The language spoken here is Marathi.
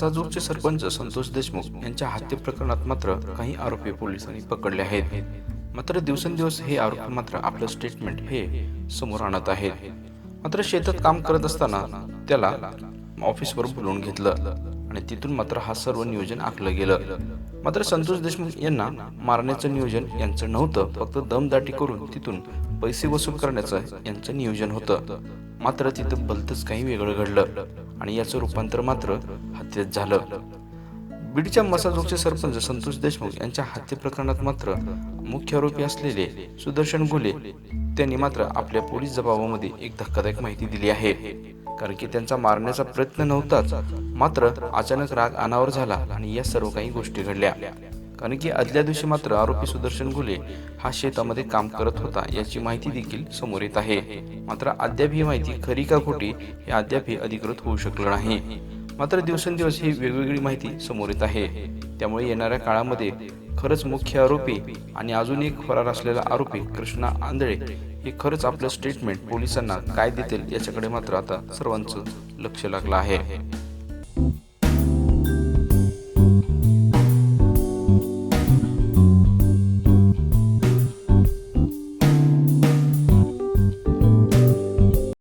साजूरचे सरपंच संतोष देशमुख यांच्या हत्ये प्रकरणात मात्र काही आरोपी पोलिसांनी पकडले आहेत. मात्र दिवसेंदिवस हे आरोपी मात्र आपलं स्टेटमेंट हे समोर आणत आहेत. मात्र शेतात काम करत असताना त्याला ऑफिसवर बोलवून घेतलं आणि तिथून मात्र हा सर्व नियोजन आखलं गेलं. मात्र संतोष देशमुख यांना मारण्याचं नियोजन यांचं नव्हतं. फक्त दमदाटी करून तिथून पैसे वसूल करण्याचं यांचं नियोजन होतं. मात्र तिथं भलतंच काही वेगळं घडलं आणि याचं रूपांतर मात्र हत्येत झालं. बीडच्या मसाजोगचे सरपंच संतोष देशमुख यांच्या हत्ये प्रकरणात मात्र मुख्य आरोपी असलेले सुदर्शन घुले त्यांनी मात्र आपल्या पोलीस जबाबामध्ये एक धक्कादायक माहिती दिली आहे. कारण की त्यांचा मारण्याचा प्रयत्न नव्हताच मात्र अचानक राग अनावर झाला आणि या सर्व काही गोष्टी घडल्या. कारण की आदल्या दिवशी मात्र आरोपी सुदर्शन घुले हा शेतामध्ये काम करत होता याची माहिती देखील समोर येत आहे. मात्र अद्याप ही माहिती खरी का खोटी हे अद्याप हे अधिकृत होऊ शकलं नाही. मात्र दिवसेंदिवस ही वेगवेगळी माहिती समोर येत आहे. त्यामुळे येणाऱ्या काळामध्ये खरंच मुख्य आरोपी आणि अजून एक फरार असलेला आरोपी कृष्णा आंधळे हे खरंच आपलं स्टेटमेंट पोलिसांना काय देतील याच्याकडे मात्र आता सर्वांचं लक्ष लागलं आहे.